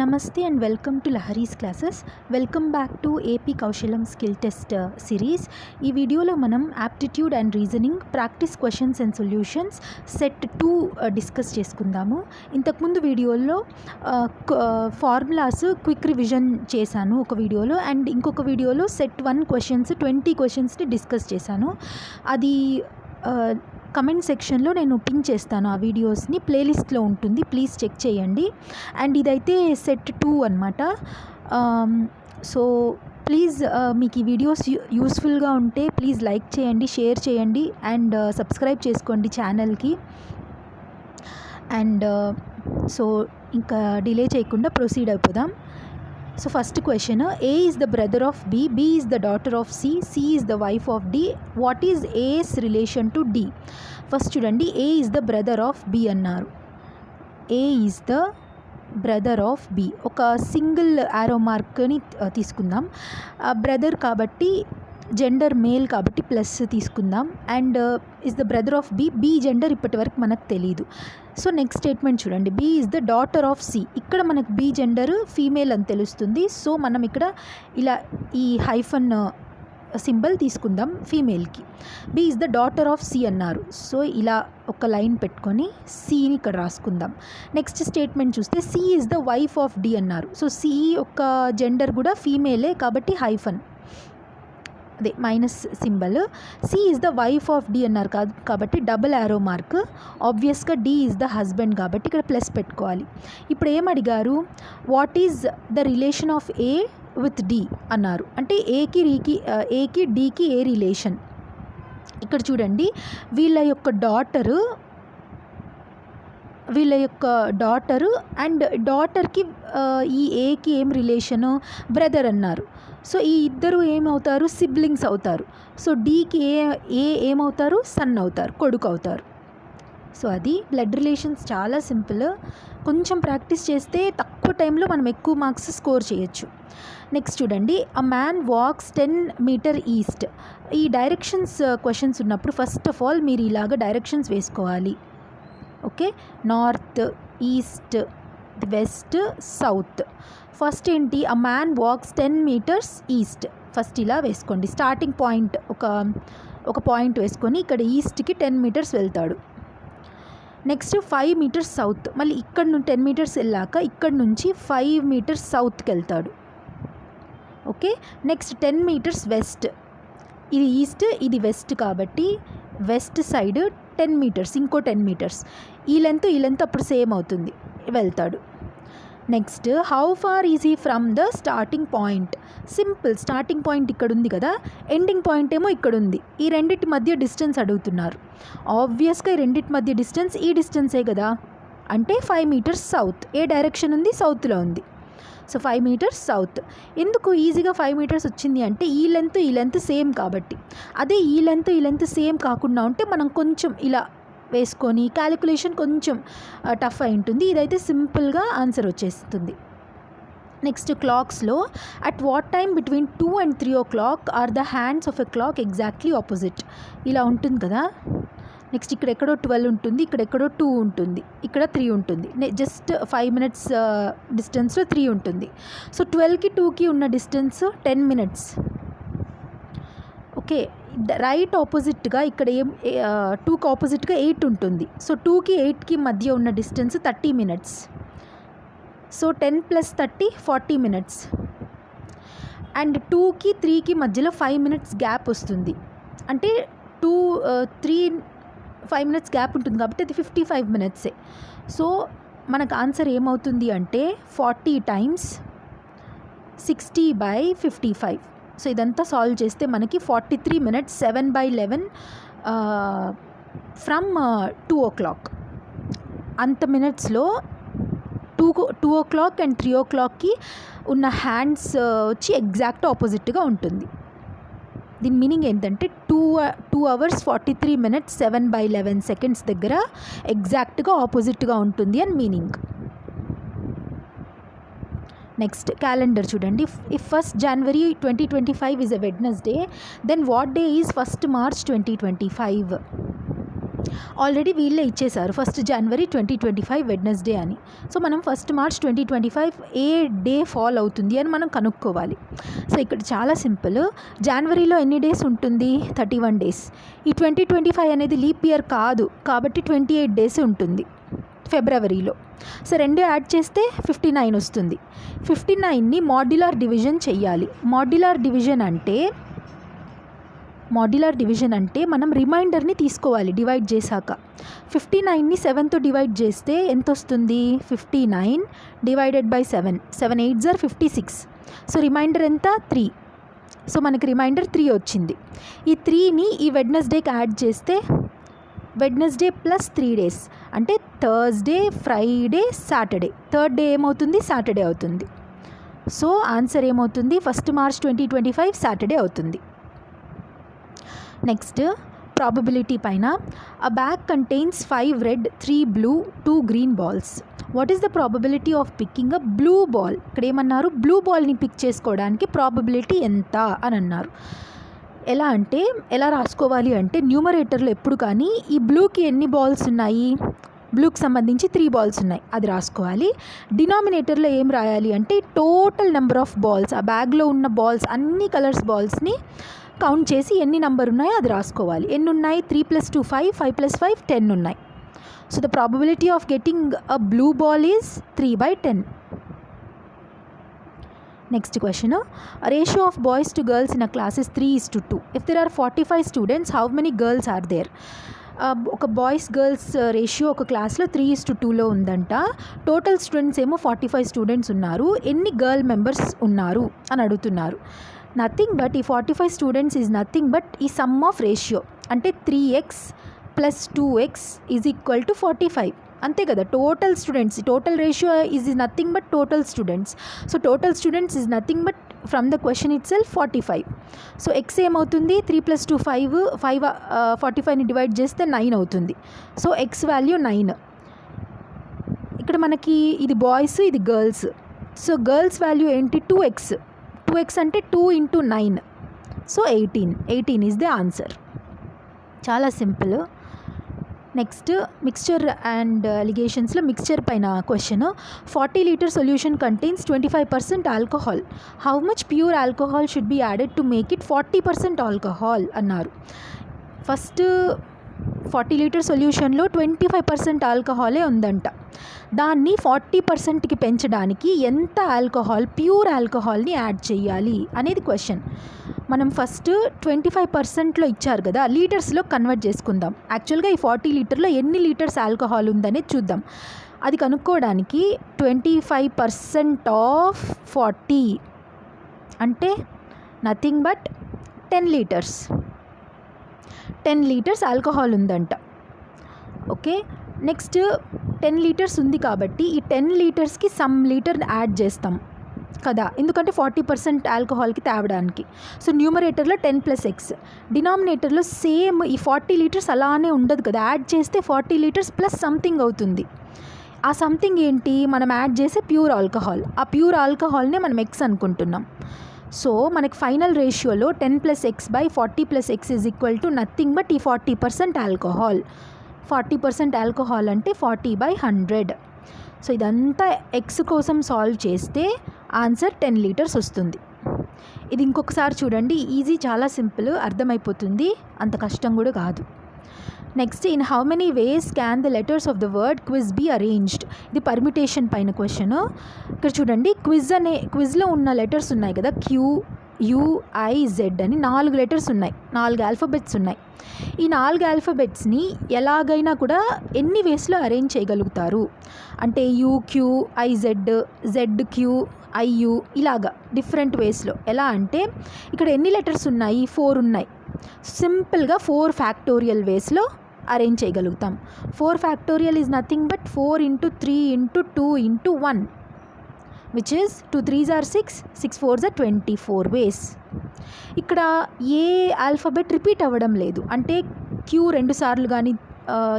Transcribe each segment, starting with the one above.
నమస్తే and welcome to Lahari's classes. Welcome back to AP Kaushalam skill test uh, series. ఈ వీడియోలో మనం aptitude and reasoning practice questions and solutions set two uh, discuss చేసుకుందాము. ఇంతకుముందు వీడియోలో uh, formulas quick revision చేశాను ఒక వీడియోలో అండ్ ఇంకొక వీడియోలో సెట్ వన్ క్వశ్చన్స్ ట్వంటీ క్వశ్చన్స్ని డిస్కస్ చేశాను. అది కమెంట్ సెక్షన్లో నేను పిన్ చేస్తాను ఆ వీడియోస్ని ప్లేలిస్ట్లో ఉంటుంది. ప్లీజ్ చెక్ చేయండి. అండ్ ఇదైతే సెట్ టూ అనమాట సో ప్లీజ్ మీకు ఈ వీడియోస్ యూస్ఫుల్గా ఉంటే ప్లీజ్ లైక్ చేయండి షేర్ చేయండి అండ్ సబ్స్క్రైబ్ చేసుకోండి ఛానల్కి అండ్ సో ఇంకా డిలే చేయకుండా ప్రొసీడ్ అయిపోదాం. So first question A is the brother of B B is the daughter of C C is the wife of D what is A's relation to D first చూడండి A is the brother of B అన్నారు. A is the brother of B ఒక single arrow మార్క్ని తీసుకుందాం. Brother కాబట్టి gender male కాబట్టి plus తీసుకుందాం. And is the brother of B B gender ఇప్పటి వరకు మనకు తెలియదు సో నెక్స్ట్ స్టేట్మెంట్ చూడండి. B is the daughter of C ఇక్కడ మనకు బి జెండర్ ఫీమేల్ అని తెలుస్తుంది. సో మనం ఇక్కడ ఇలా ఈ హైఫన్ సింబల్ uh, తీసుకుందాం ఫీమేల్కి B is the daughter of C అన్నారు. సో ఇలా ఒక లైన్ పెట్టుకొని సిని ఇక్కడ రాసుకుందాం. నెక్స్ట్ స్టేట్మెంట్ చూస్తే C is the wife of D అన్నారు. సో సి యొక్క జెండర్ కూడా ఫీమేలే కాబట్టి హైఫన్ అదే minus symbol C is the wife of D అన్నారు కాదు కాబట్టి డబుల్ యారో మార్క్ ఆబ్వియస్గా డి ఈజ్ ద హస్బెండ్ కాబట్టి ఇక్కడ ప్లస్ పెట్టుకోవాలి. ఇప్పుడు ఏం అడిగారు? What is the relation of A with D అన్నారు. అంటే ఏకి రీకి ఏకి డికి ఏ రిలేషన్ ఇక్కడ చూడండి. వీళ్ళ యొక్క డాటరు వీళ్ళ యొక్క డాటరు అండ్ డాటర్కి ఈ ఏకి ఏం రిలేషను బ్రదర్ అన్నారు. సో ఈ ఇద్దరు ఏమవుతారు? సిబ్లింగ్స్ అవుతారు. సో డీకి ఏ ఏ ఏమవుతారు? సన్ అవుతారు. కొడుకు అవుతారు. సో అది బ్లడ్ రిలేషన్స్ చాలా సింపుల్ కొంచెం ప్రాక్టీస్ చేస్తే తక్కువ టైంలో మనం ఎక్కువ మార్క్స్ స్కోర్ చేయొచ్చు. నెక్స్ట్ చూడండి. A man walks ten meter east ఈ డైరెక్షన్స్ క్వశ్చన్స్ uh, ఉన్నప్పుడు ఫస్ట్ ఆఫ్ ఆల్ మీరు ఇలాగ డైరెక్షన్స్ వేసుకోవాలి. Okay? North east west south. First ఏంటి? A man walks ten meters east first ఇలా వేసుకోండి. స్టార్టింగ్ పాయింట్ ఒక ఒక పాయింట్ వేసుకొని ఇక్కడ ఈస్ట్కి టెన్ మీటర్స్ వెళ్తాడు. నెక్స్ట్ ఫైవ్ మీటర్స్ సౌత్ మళ్ళీ ఇక్కడ నుండి టెన్ మీటర్స్ వెళ్ళాక ఇక్కడ నుంచి ఫైవ్ మీటర్స్ సౌత్కి వెళ్తాడు. Okay? Next ten meters west ఇది ఈస్ట్ ఇది వెస్ట్ కాబట్టి వెస్ట్ సైడ్ టెన్ మీటర్స్ ఇంకో టెన్ మీటర్స్ ఈ లెంత్ ఈ లెంత్ అప్పుడు సేమ్ అవుతుంది. వెళ్తాడు. Next how far is he from the starting point simple starting point ఇక్కడ ఉంది కదా. ఎండింగ్ పాయింట్ ఏమో ఇక్కడ ఉంది. ఈ రెండింటి మధ్య డిస్టెన్స్ అడుగుతున్నారు. ఆబ్వియస్గా ఈ రెండింటి మధ్య డిస్టెన్స్ ఈ డిస్టెన్సే కదా? అంటే ఫైవ్ మీటర్స్ సౌత్ ఏ డైరెక్షన్ ఉంది? సౌత్లో ఉంది. సో ఫైవ్ మీటర్స్ సౌత్ ఎందుకు ఈజీగా ఫైవ్ మీటర్స్ వచ్చింది అంటే ఈ లెంత్ ఈ లెంత్ సేమ్ కాబట్టి. అదే ఈ లెంత్ ఈ లెంత్ సేమ్ కాకుండా ఉంటే మనం కొంచెం ఇలా వేసుకొని క్యాలిక్యులేషన్ కొంచెం టఫ్ అయి ఉంటుంది. ఇదైతే సింపుల్గా ఆన్సర్ వచ్చేస్తుంది. Next క్లాక్స్లో at what time between two and three o'clock are the hands of a clock exactly opposite ఇలా ఉంటుంది కదా? నెక్స్ట్ ఇక్కడ ఎక్కడో ట్వెల్వ్ ఉంటుంది ఇక్కడ ఎక్కడో టూ ఉంటుంది ఇక్కడ త్రీ ఉంటుంది. జస్ట్ ఫైవ్ మినిట్స్ డిస్టెన్స్లో త్రీ ఉంటుంది. సో ట్వెల్వ్కి టూకి ఉన్న distance ten minutes okay right ఆపోజిట్గా ఇక్కడ ఏం టూకి ఆపోజిట్గా ఎయిట్ ఉంటుంది. సో టూకి ఎయిట్కి మధ్య ఉన్న distance thirty minutes. So ten plus thirty forty minutes. And టూకి త్రీకి మధ్యలో ఫైవ్ మినిట్స్ గ్యాప్ వస్తుంది. అంటే two three five minutes gap ఉంటుంది కాబట్టి అది ఫిఫ్టీ ఫైవ్ మినిట్సే. సో మనకు ఆన్సర్ ఏమవుతుంది అంటే forty times sixty by fifty five. So ఇదంతా సాల్వ్ చేస్తే మనకి forty three minutes seven by eleven from two o'clock. అంత మినిట్స్లో two two o'clock and three ఓ క్లాక్కి ఉన్న హ్యాండ్స్ వచ్చి ఎగ్జాక్ట్ ఆపోజిట్గా ఉంటుంది. దీని మీనింగ్ ఏంటంటే two two hours forty three minutes seven by eleven seconds దగ్గర ఎగ్జాక్ట్గా ఆపోజిట్గా ఉంటుంది అని మీనింగ్. నెక్స్ట్ క్యాలెండర్ చూడండి. If first January twenty twenty five is a Wednesday then what day is first March twenty twenty five already వీళ్ళే ఇచ్చేశారు. First January twenty twenty five Wednesday అని. So మనం first March twenty twenty five ఏ day fall అవుతుంది అని మనం కనుక్కోవాలి. So ఇక్కడ చాలా సింపుల్. జనవరిలో ఎన్ని డేస్ ఉంటుంది? Thirty one days. ఈ ట్వంటీ ట్వంటీ ఫైవ్ అనేది లీప్ ఇయర్ కాదు. కాబట్టి ట్వంటీ ఎయిట్ డేస్ ఉంటుంది. ఫిబ్రవరిలో. సో రెండు యాడ్ చేస్తే ఫిఫ్టీ నైన్ వస్తుంది. ఫిఫ్టీ నైన్ని మాడ్యులర్ డివిజన్ చెయ్యాలి. మాడ్యులర్ డివిజన్ అంటే మాడ్యులర్ డివిజన్ అంటే మనం రిమైండర్ని తీసుకోవాలి డివైడ్ చేశాక. ఫిఫ్టీ నైన్ని సెవెన్తో డివైడ్ చేస్తే ఎంత వస్తుంది fifty nine divided by seven. Seven eight జర్ fifty six. So remainder ఎంత? త్రీ. సో మనకి రిమైండర్ త్రీ వచ్చింది. ఈ త్రీని ఈ వెడ్నెస్డేకి యాడ్ చేస్తే వెడ్నెస్డే ప్లస్ త్రీ డేస్ అంటే Thursday Friday Saturday third day ఏమవుతుంది? సాటర్డే అవుతుంది. సో ఆన్సర్ ఏమవుతుంది? First March twenty twenty five Saturday అవుతుంది. నెక్స్ట్ ప్రాబబిలిటీ పైన a bag contains five red three blue two green balls what is the probability of picking a blue ball ఇక్కడ ఏమన్నారు blue బాల్ని pick చేసుకోవడానికి probability ఎంత? అని అన్నారు. ఎలా అంటే ఎలా రాసుకోవాలి అంటే న్యూమరేటర్లో ఎప్పుడు కానీ ఈ బ్లూకి ఎన్ని బాల్స్ ఉన్నాయి? బ్లూకి సంబంధించి త్రీ బాల్స్ ఉన్నాయి. అది రాసుకోవాలి. డినామినేటర్లో ఏం రాయాలి అంటే టోటల్ నెంబర్ ఆఫ్ బాల్స్ ఆ బ్యాగ్లో ఉన్న బాల్స్ అన్ని కలర్స్ బాల్స్ని కౌంట్ చేసి ఎన్ని నెంబర్ ఉన్నాయో అది రాసుకోవాలి. ఎన్ని ఉన్నాయి? Three plus two five five plus five ten ఉన్నాయి. So the probability of getting a blue ball is three by ten. Next question ratio of boys to girls in a classes three is to two if there are forty five students how many girls are there ఒక boys girls ratio ఒక క్లాస్లో three is to టూలో ఉందంట. Total students ఏమో forty five students ఉన్నారు. ఎన్ని girl members ఉన్నారు అని అడుగుతున్నారు. నథింగ్ బట్ ఈ forty five students is nothing but ఈ సమ్ ఆఫ్ రేషియో అంటే three x plus two x is equal to forty five అంతే కదా total students total ratio is is nothing but total students so total students is nothing but from the question itself forty five so x ఏమవుతుంది three plus two five five forty ఫైవ్ని divide చేస్తే nine అవుతుంది. So x value nine ఇక్కడ మనకి ఇది boys ఇది girls so girls value ఏంటి? Two x two x అంటే two into nine so eighteen eighteen is the answer చాలా సింపుల్ నెక్స్ట్ మిక్స్చర్ అండ్ అలిగేషన్స్లో మిక్స్చర్ పైన question forty liter solution contains twenty five percent alcohol how much pure alcohol should be added to make it forty percent alcohol అన్నారు. First forty litre సొల్యూషన్లో twenty five percent ఆల్కహాలే ఉందంట. దాన్ని forty పర్సెంట్కి పెంచడానికి ఎంత ఆల్కహాల్ ప్యూర్ ఆల్కహాల్ని యాడ్ చేయాలి అనేది క్వశ్చన్. మనం ఫస్ట్ ట్వంటీ ఫైవ్ పర్సెంట్లో ఇచ్చారు కదా లీటర్స్లో కన్వర్ట్ చేసుకుందాం. యాక్చువల్గా ఈ ఫార్టీ లీటర్లో ఎన్ని లీటర్స్ ఆల్కహాల్ ఉందనేది చూద్దాం. అది కనుక్కోవడానికి twenty five percent of forty అంటే nothing but ten liters. Ten liters alcohol ఉందంట. ఓకే? నెక్స్ట్ టెన్ లీటర్స్ ఉంది కాబట్టి ఈ టెన్ లీటర్స్కి సమ్ లీటర్ యాడ్ చేస్తాం కదా? ఎందుకంటే ఫార్టీ పర్సెంట్ ఆల్కహాల్కి తేవడానికి. సో న్యూమరేటర్లో టెన్ ప్లస్ ఎక్స్. డినామినేటర్లో సేమ్ ఈ ఫార్టీ లీటర్స్ అలానే ఉండదు కదా? యాడ్ చేస్తే ఫార్టీ లీటర్స్ ప్లస్ సంథింగ్ అవుతుంది. ఆ సంథింగ్ ఏంటి? మనం యాడ్ చేసే ప్యూర్ ఆల్కహాల్. ఆ ప్యూర్ ఆల్కహాల్నే మనం ఎక్స్ అనుకుంటున్నాం. సో మనకి ఫైనల్ రేషియోలో ten plus x by forty plus x is equal to nothing but ఈ forty percent alcohol. Forty percent alcohol అంటే ఫార్టీ బై హండ్రెడ్. సో ఇదంతా ఎక్స్ కోసం సాల్వ్ చేస్తే ఆన్సర్ టెన్ లీటర్స్ వస్తుంది. ఇది ఇంకొకసారి చూడండి. ఈజీ చాలా సింపుల్ అర్థమైపోతుంది. అంత కష్టం కూడా కాదు. Next in how many ways can the letters of the word quiz be arranged ఇది పర్మిటేషన్ పైన క్వశ్చన్ ఇక్కడ చూడండి క్విజ్ అనే క్విజ్లో ఉన్న లెటర్స్ ఉన్నాయి కదా క్యూ యుఐజెడ్ అని నాలుగు లెటర్స్ ఉన్నాయి నాలుగు ఆల్ఫబెట్స్ ఉన్నాయి. ఈ నాలుగు ఆల్ఫబెట్స్ని ఎలాగైనా కూడా ఎన్ని వేస్లో అరేంజ్ చేయగలుగుతారు? అంటే U Q I Z Z Q I U ఇలాగా డిఫరెంట్ వేస్లో ఎలా అంటే ఇక్కడ ఎన్ని లెటర్స్ ఉన్నాయి? ఫోర్ ఉన్నాయి. సింపుల్గా ఫోర్ ఫ్యాక్టోరియల్ వేస్లో అరేంజ్ చేయగలుగుతాం. Four factorial is nothing but four into three into two into one which is two threes or six six fours or twenty four ways ఇక్కడ ఏ ఆల్ఫాబెట్ రిపీట్ అవ్వడం లేదు. అంటే క్యూ రెండు సార్లు కానీ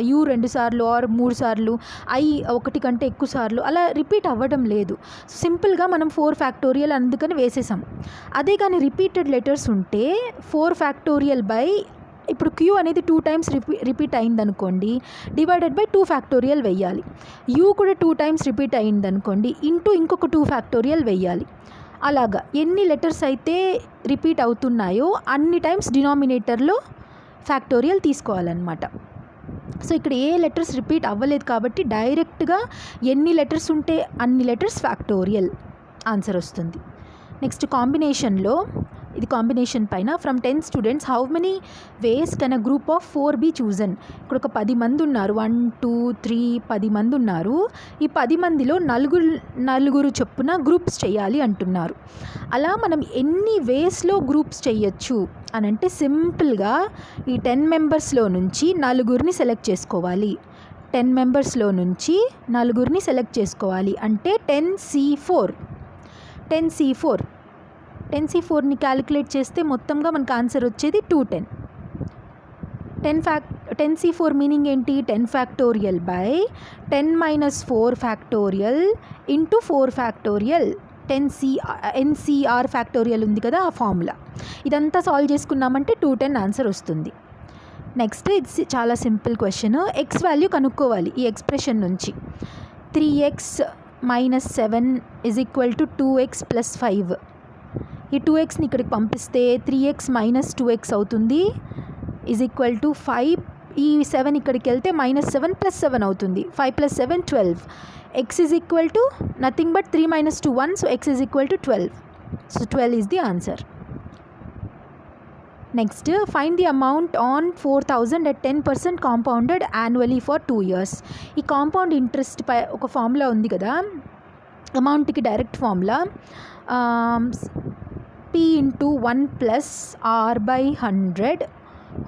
యూ రెండు సార్లు ఆర్ మూడు సార్లు ఐ ఒకటి కంటే ఎక్కువ సార్లు అలా రిపీట్ అవ్వడం లేదు. సింపుల్గా మనం ఫోర్ ఫ్యాక్టోరియల్ అందుకని వేసేసాం. అదే కానీ రిపీటెడ్ లెటర్స్ ఉంటే ఫోర్ ఫ్యాక్టోరియల్ బై ఇప్పుడు క్యూ అనేది టూ టైమ్స్ రిపీ రిపీట్ అయిందనుకోండి డివైడెడ్ బై టూ ఫ్యాక్టోరియల్ వెయ్యాలి. యూ కూడా టూ టైమ్స్ రిపీట్ అయిందనుకోండి ఇంటూ ఇంకొక టూ ఫ్యాక్టోరియల్ వెయ్యాలి. అలాగా ఎన్ని లెటర్స్ అయితే రిపీట్ అవుతున్నాయో అన్ని టైమ్స్ డినామినేటర్లో ఫ్యాక్టోరియల్ తీసుకోవాలన్నమాట. సో ఇక్కడ ఏ లెటర్స్ రిపీట్ అవ్వలేదు కాబట్టి డైరెక్ట్గా ఎన్ని లెటర్స్ ఉంటే అన్ని లెటర్స్ ఫ్యాక్టోరియల్ ఆన్సర్ వస్తుంది. నెక్స్ట్ కాంబినేషన్లో ఇది కాంబినేషన్ పైన. From ten students how many ways can a group of four be chosen ఇక్కడ ఒక పది మంది ఉన్నారు. వన్ టూ త్రీ పది మంది ఉన్నారు. ఈ పది మందిలో నలుగురు నలుగురు చొప్పున గ్రూప్స్ చేయాలి అంటున్నారు. అలా మనం ఎన్ని వేస్లో గ్రూప్స్ చేయొచ్చు అని అంటే సింపుల్గా ఈ టెన్ మెంబర్స్లో నుంచి నలుగురిని సెలెక్ట్ చేసుకోవాలి. టెన్ మెంబర్స్లో నుంచి నలుగురిని సెలెక్ట్ చేసుకోవాలి. అంటే ten C four ten C four ten C ఫోర్ని calculate చేస్తే మొత్తంగా మనకు ఆన్సర్ వచ్చేది two ten. Ten ఫ్యాక్ ten C four meaning ఏంటి? Ten factorial by ten minus four factorial into four factorial. Ten C nCr factorial ఉంది కదా ఆ formula. ఇదంతా solve చేసుకున్నామంటే టూ టెన్ ఆన్సర్ వస్తుంది. నెక్స్ట్ ఇట్స్ చాలా సింపుల్ క్వశ్చన్. ఎక్స్ వాల్యూ కనుక్కోవాలి ఈ ఎక్స్ప్రెషన్ నుంచి. Three x minus seven is equal to two x plus five. ఈ టూ ఎక్స్ని ఇక్కడికి పంపిస్తే three x minus two x అవుతుంది. ఈజ్ ఈక్వల్ టు ఫైవ్ ఈ సెవెన్ ఇక్కడికి వెళ్తే మైనస్ సెవెన్ ప్లస్ సెవెన్ అవుతుంది. Five plus seven twelve x is equal to nothing but three minus two one so x is equal to twelve so twelve is the answer next find the amount on four thousand at ten percent compounded annually for two years ఈ compound interest పై ఒక formula ఉంది కదా. అమౌంట్కి direct formula P into one plus R by hundred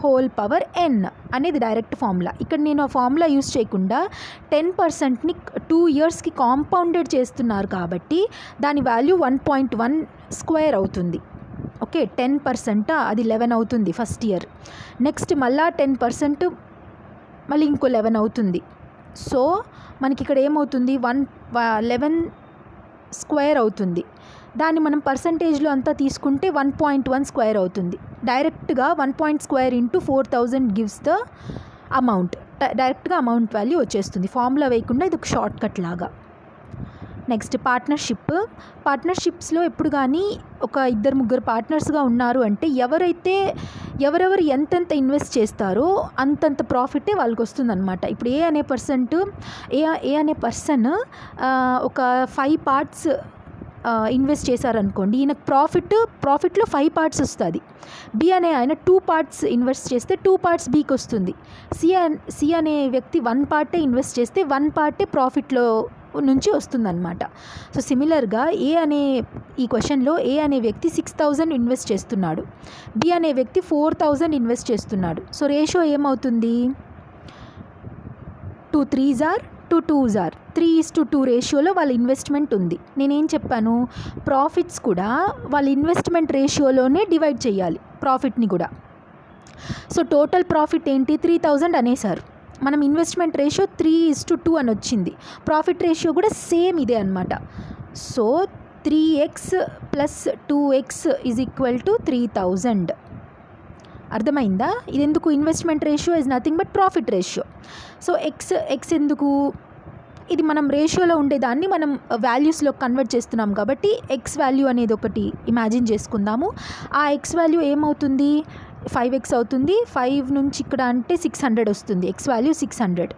whole power N అనేది direct formula. ఇక్కడ నేను ఆ formula use చేయకుండా టెన్ పర్సెంట్ని టూ ఇయర్స్కి కాంపౌండెడ్ చేస్తున్నారు కాబట్టి దాని value one point one square అవుతుంది. Okay ten percent? అది లెవెన్ అవుతుంది ఫస్ట్ ఇయర్. నెక్స్ట్ మళ్ళా టెన్ పర్సెంట్ మళ్ళీ ఇంకో లెవెన్ అవుతుంది. సో మనకి ఇక్కడ ఏమవుతుంది? వన్ లెవెన్ స్క్వేర్ అవుతుంది. దాన్ని మనం పర్సంటేజ్లో అంతా తీసుకుంటే వన్ పాయింట్ వన్ స్క్వేర్ అవుతుంది. డైరెక్ట్గా one point square into four thousand gives the amount డైరెక్ట్గా అమౌంట్ వాల్యూ వచ్చేస్తుంది. ఫార్ములా వేయకుండా ఇది ఒక షార్ట్ కట్ లాగా నెక్స్ట్ పార్ట్నర్షిప్ పార్ట్నర్షిప్స్లో ఎప్పుడు కానీ ఒక ఇద్దరు ముగ్గురు పార్ట్నర్స్గా ఉన్నారు అంటే ఎవరైతే ఎవరెవరు ఎంతెంత ఇన్వెస్ట్ చేస్తారో అంతంత ప్రాఫిటే వాళ్ళకి వస్తుందన్నమాట. ఇప్పుడు ఏ అనే పర్సెంట్ ఏ ఏ అనే పర్సన్ ఒక ఫైవ్ పార్ట్స్ ఇన్వెస్ట్ చేశారనుకోండి ఈయనకు ప్రాఫిట్ ప్రాఫిట్లో ఫైవ్ పార్ట్స్ వస్తుంది. బి అనే ఆయన టూ పార్ట్స్ ఇన్వెస్ట్ చేస్తే టూ పార్ట్స్ బీకి వస్తుంది. సి సి అనే వ్యక్తి వన్ పార్టే ఇన్వెస్ట్ చేస్తే వన్ పార్టే ప్రాఫిట్లో నుంచి వస్తుందన్నమాట. సో సిమిలర్గా ఏ అనే ఈ క్వశ్చన్లో ఏ అనే వ్యక్తి సిక్స్ థౌజండ్ ఇన్వెస్ట్ చేస్తున్నాడు. బి అనే వ్యక్తి ఫోర్ థౌజండ్ ఇన్వెస్ట్ చేస్తున్నాడు. సో రేషియో ఏమవుతుంది? Two threes are to twos are three is to two రేషియోలో వాళ్ళ ఇన్వెస్ట్మెంట్ ఉంది. నేనేం చెప్పాను? ప్రాఫిట్స్ కూడా వాళ్ళ ఇన్వెస్ట్మెంట్ రేషియోలోనే డివైడ్ చేయాలి. ప్రాఫిట్ని కూడా. సో టోటల్ ప్రాఫిట్ ఏంటి? త్రీ థౌజండ్ అనేసారు మనం investment ratio three is to two అని వచ్చింది. ప్రాఫిట్ రేషియో కూడా సేమ్ ఇదే అనమాట so three x plus two x is equal to three thousand. అర్థమైందా? ఇది ఎందుకు investment ratio is nothing but profit ratio. So x x ఎందుకు? ఇది మనం రేషియోలో ఉండేదాన్ని మనం uh, వాల్యూస్లో కన్వర్ట్ చేస్తున్నాం కాబట్టి ఎక్స్ వాల్యూ అనేది ఒకటి ఇమాజిన్ చేసుకుందాము. ఆ ఎక్స్ వాల్యూ ఏమవుతుంది? ఫైవ్ ఎక్స్ అవుతుంది. ఫైవ్ నుంచి ఇక్కడ అంటే సిక్స్ హండ్రెడ్ వస్తుంది. X value six hundred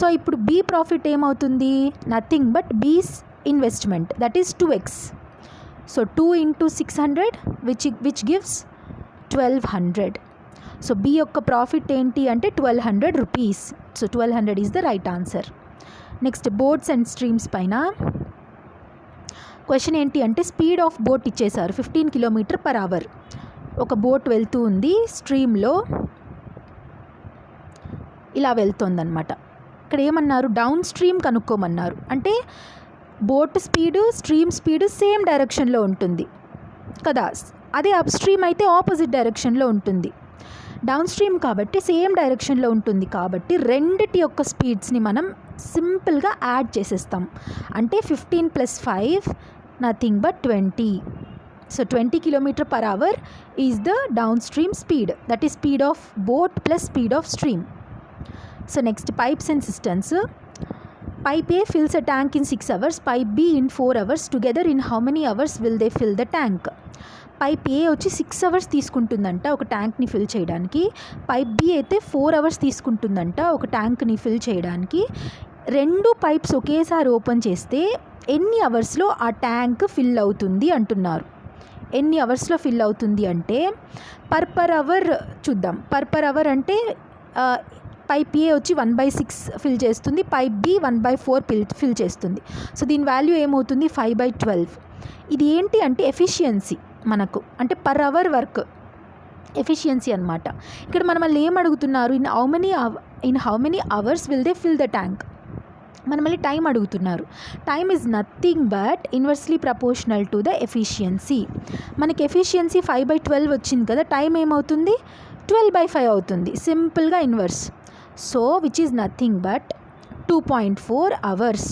so ఇప్పుడు బీ ప్రాఫిట్ ఏమవుతుంది? Nothing but B's investment that is two x so two into six hundred which which gives twelve hundred so B యొక్క profit ఏంటి అంటే twelve hundred rupees so twelve hundred is the right answer next boats and streams పైన. Question ఏంటి అంటే speed of boat ఇచ్చేశారు fifteen kilometre per hour ఒక boat వెళ్తూ ఉంది స్ట్రీమ్లో ఇలా వెళ్తుందన్నమాట. ఇక్కడ ఏమన్నారు? డౌన్ స్ట్రీమ్ కనుక్కోమన్నారు. అంటే boat speed stream speed same డైరెక్షన్లో ఉంటుంది. కదా? అదే అప్ స్ట్రీమ్ అయితే ఆపోజిట్ డైరెక్షన్లో ఉంటుంది. డౌన్ స్ట్రీమ్ కాబట్టి సేమ్ డైరెక్షన్లో ఉంటుంది. కాబట్టి రెండిటి యొక్క స్పీడ్స్ని మనం సింపుల్గా యాడ్ చేసేస్తాం. అంటే fifteen plus five nothing but twenty so twenty kilometer per hour is the down stream speed that is speed of boat plus speed of stream so next pipes and systems pipe A fills a tank in six hours pipe B in four hours together in how many hours will they fill the tank pipe A వచ్చి six hours తీసుకుంటుందంట ఒక ట్యాంక్ని fill చేయడానికి. Pipe B అయితే four hours తీసుకుంటుందంట ఒక ట్యాంక్ని fill చేయడానికి. రెండు పైప్స్ ఒకేసారి ఓపెన్ చేస్తే ఎన్ని అవర్స్లో ఆ ట్యాంక్ ఫిల్ అవుతుంది అంటున్నారు. ఎన్ని అవర్స్లో ఫిల్ అవుతుంది అంటే పర్ పర్ అవర్ చూద్దాం. పర్ పర్ అవర్ అంటే పైప్ ఏ వచ్చి వన్ బై సిక్స్ ఫిల్ చేస్తుంది pipe B one by four fill fill చేస్తుంది. సో దీని వాల్యూ ఏమవుతుంది? Five by twelve. ఇది ఏంటి అంటే ఎఫిషియన్సీ. మనకు అంటే పర్ అవర్ వర్క్ ఎఫిషియన్సీ అనమాట ఇక్కడ మనం మళ్ళీ ఏం అడుగుతున్నారు? In how many in how many hours will they fill the tank మనం మళ్ళీ టైం అడుగుతున్నారు. Time is nothing but inversely proportional to the efficiency మనకి ఎఫిషియన్సీ ఫైవ్ బై ట్వెల్వ్ వచ్చింది కదా టైం ఏమవుతుంది? ట్వెల్వ్ బై ఫైవ్ అవుతుంది. సింపుల్గా inverse so which is nothing but two point four hours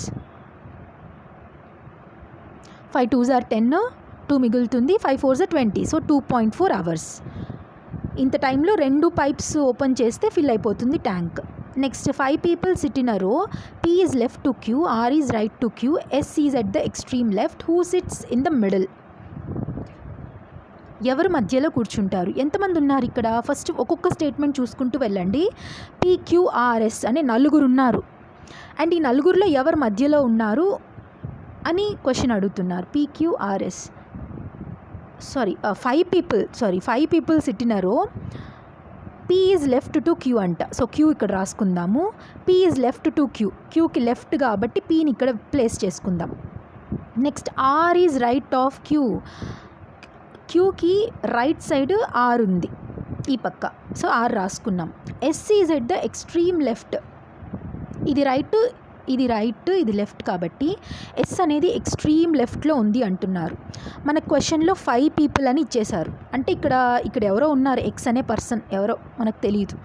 five twos are ten two మిగులుతుంది five fours twenty. So two point four hours. ఇంత టైంలో రెండు pipes open చేస్తే ఫిల్ అయిపోతుంది tank. Next five people sit in a row P is left to Q R is right to Q S is at the extreme left who sits in the middle ఎవరు మధ్యలో కూర్చుంటారు? ఎంతమంది ఉన్నారు ఇక్కడ? First ఒక్కొక్క statement చూసుకుంటూ వెళ్ళండి. PQRS అనే నలుగురు ఉన్నారు. అండ్ ఈ నలుగురిలో ఎవరు మధ్యలో ఉన్నారు అని క్వశ్చన్ అడుగుతున్నారు. P Q R S sorry five people sorry five people సిట్టినారో P is left to Q అంట. సో క్యూ ఇక్కడ రాసుకుందాము. P is left to Q క్యూకి left కాబట్టి పీని ఇక్కడ ప్లేస్ చేసుకుందాం. Next R is right of Q క్యూకి right side R ఉంది. ఈ పక్క. So R రాసుకున్నాం. S is at the extreme left ఇది రైట్ ఇది రైట్ ఇది లెఫ్ట్ కాబట్టి ఎస్ అనేది ఎక్స్ట్రీమ్ లెఫ్ట్లో ఉంది అంటున్నారు. మన క్వశ్చన్లో ఫైవ్ పీపుల్ అని ఇచ్చేశారు. అంటే ఇక్కడ ఇక్కడ ఎవరో ఉన్నారు ఎక్స్ అనే పర్సన్ ఎవరో మనకు తెలియదు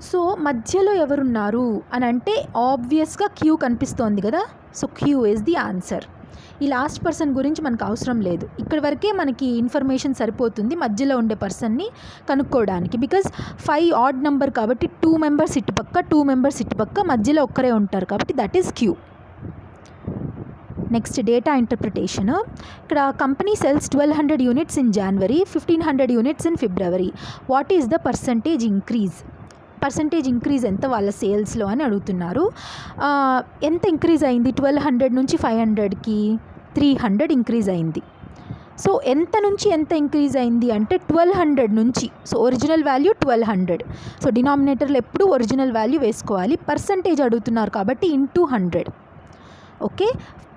సో మధ్యలో ఎవరున్నారు అని అంటే ఆబ్వియస్గా క్యూ కనిపిస్తోంది కదా? So Q is the answer ఈ లాస్ట్ పర్సన్ గురించి మనకు అవసరం లేదు. ఇక్కడ వరకే మనకి ఇన్ఫర్మేషన్ సరిపోతుంది మధ్యలో ఉండే పర్సన్ని కనుక్కోవడానికి. బికాజ్ ఫైవ్ ఆడ్ నెంబర్ కాబట్టి టూ మెంబర్స్ ఇటుపక్క టూ మెంబర్స్ ఇటుపక్క మధ్యలో ఒక్కరే ఉంటారు కాబట్టి that is Q next data interpretation ఇక్కడ company sells twelve hundred units in January fifteen hundred units in February what is the percentage increase percentage increase ఎంత వాళ్ళ సేల్స్లో అని అడుగుతున్నారు. ఎంత ఇంక్రీజ్ అయింది? ట్వెల్వ్ హండ్రెడ్ నుంచి ఫైవ్ హండ్రెడ్కి త్రీ హండ్రెడ్ ఇంక్రీజ్ అయింది. సో ఎంత నుంచి ఎంత ఇంక్రీజ్ అయింది అంటే ట్వెల్వ్ హండ్రెడ్ నుంచి. So original value twelve hundred so డినామినేటర్లో ఎప్పుడు ఒరిజినల్ వాల్యూ వేసుకోవాలి? పర్సంటేజ్ అడుగుతున్నారు కాబట్టి ఇంటూ హండ్రెడ్ ఓకే?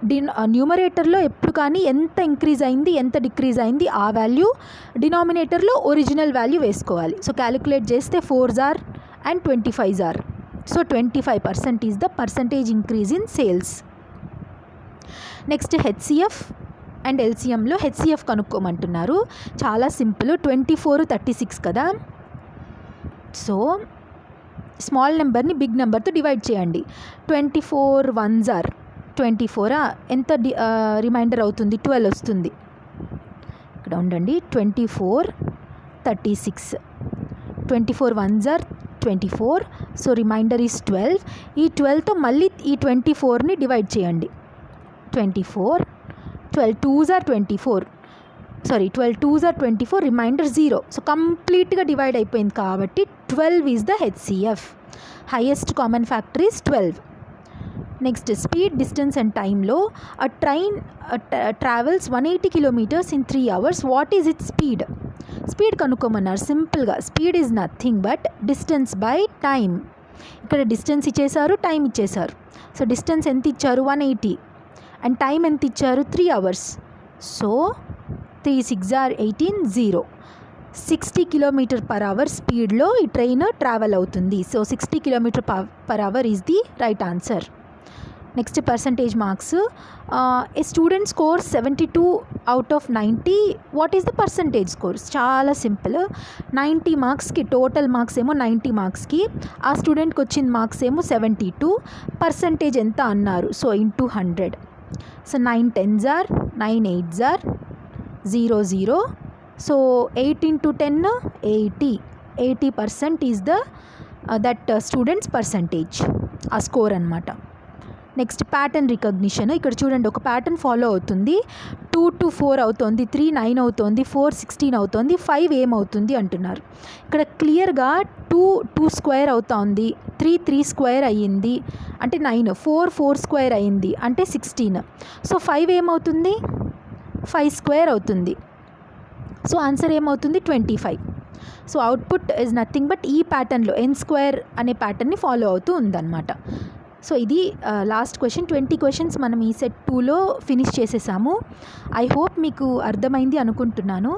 డిన్ న్యూమరేటర్లో ఎప్పుడు కానీ ఎంత ఇంక్రీజ్ అయింది ఎంత డిక్రీజ్ అయింది ఆ వాల్యూ డినామినేటర్లో ఒరిజినల్ వాల్యూ వేసుకోవాలి. సో క్యాలిక్యులేట్ చేస్తే four jar and twenty five are so twenty five percent is the percentage increase in sales next HCF and ఎల్సిఎంలో HCF కనుక్కోమంటున్నారు. చాలా simple twenty four thirty six కదా so small నెంబర్ని big నెంబర్తో divide చేయండి. Twenty four one జార్ twenty ఫోరా ఎంత the remainder అవుతుంది? ట్వెల్వ్ వస్తుంది. ఇక్కడ ఉండండి. Twenty four thirty six twenty four one jar twenty four so remainder is twelve. ఈ ట్వెల్వ్తో మళ్ళీ ఈ ట్వంటీ ఫోర్ని డివైడ్ చేయండి. Twenty four twelve two are twenty four. Sorry twelve two are twenty four remainder zero. So కంప్లీట్గా divide అయిపోయింది కాబట్టి twelve is the HCF. Highest common factor is twelve next speed distance and టైంలో a train travels one eighty kilometers in three hours. What is it speed? Speed కనుక్కోమన్నారు. సింపుల్గా speed is nothing but distance by time ఇక్కడ distance ఇచ్చేశారు time ఇచ్చేశారు. So distance ఎంత ఇచ్చారు? One eighty. And time ఎంత ఇచ్చారు? Three hours. So three six are eighteen zero. Sixty kilometer per hour స్పీడ్లో ఈ ట్రైన్ ట్రావెల్ అవుతుంది. So sixty kilometer per hour is the right answer. Next percentage marks a student score seventy two out of ninety what is the percentage scores చాలా simple ninety మార్క్స్కి total marks ఏమో ninety మార్క్స్కి ఆ స్టూడెంట్కి వచ్చిన marks ఏమో seventy two percentage ఎంత అన్నారు? So into hundred so nine ten jar nine eight jar zero zero so eight into ten eighty eighty percent is the that student's percentage ఆ score అనమాట నెక్స్ట్ ప్యాటర్న్ రికగ్నిషన్. ఇక్కడ చూడండి ఒక pattern follow అవుతుంది. Two to four అవుతుంది three nine అవుతుంది four sixteen అవుతుంది five ఏమవుతుంది అంటున్నారు. ఇక్కడ క్లియర్గా టూ టూ స్క్వేర్ అవుతుంది త్రీ త్రీ స్క్వేర్ అయ్యింది అంటే నైన్ ఫోర్ ఫోర్ స్క్వేర్ అయ్యింది అంటే సిక్స్టీన్. సో ఫైవ్ ఏమవుతుంది? ఫైవ్ స్క్వేర్ అవుతుంది. సో ఆన్సర్ ఏమవుతుంది? Twenty five. So output is nothing but ఈ ప్యాటర్న్లో ఎన్ స్క్వేర్ అనే ప్యాటర్న్ని ఫాలో అవుతూ ఉందన్నమాట. సో ఇది లాస్ట్ క్వశ్చన్ ట్వంటీ క్వశ్చన్స్ మనం ఈ సెట్ టూలో ఫినిష్ చేసేసాము. ఐ హోప్ మీకు అర్థమైంది అనుకుంటున్నాను.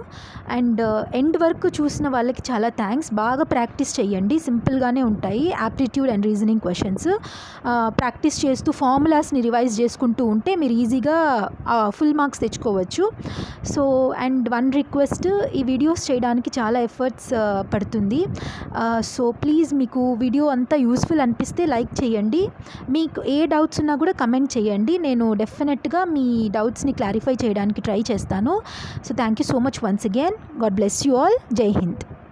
అండ్ ఎండ్ వరకు చూసిన వాళ్ళకి చాలా థ్యాంక్స్ బాగా ప్రాక్టీస్ చేయండి. సింపుల్గానే ఉంటాయి. Aptitude and reasoning questions practice చేస్తూ ఫార్ములాస్ని రివైజ్ చేసుకుంటూ ఉంటే మీరు ఈజీగా ఫుల్ మార్క్స్ తెచ్చుకోవచ్చు. సో అండ్ వన్ రిక్వెస్ట్ ఈ వీడియోస్ చేయడానికి చాలా ఎఫర్ట్స్ పడుతుంది. సో ప్లీజ్ మీకు వీడియో అంతా యూస్ఫుల్ అనిపిస్తే లైక్ చేయండి. మీకు ఏ డౌట్స్ ఉన్నా కూడా కమెంట్ చేయండి. నేను డెఫినెట్గా మీ డౌట్స్ని క్లారిఫై చేయడానికి ట్రై చేస్తాను. So thank you so much once again God bless you all Jai Hind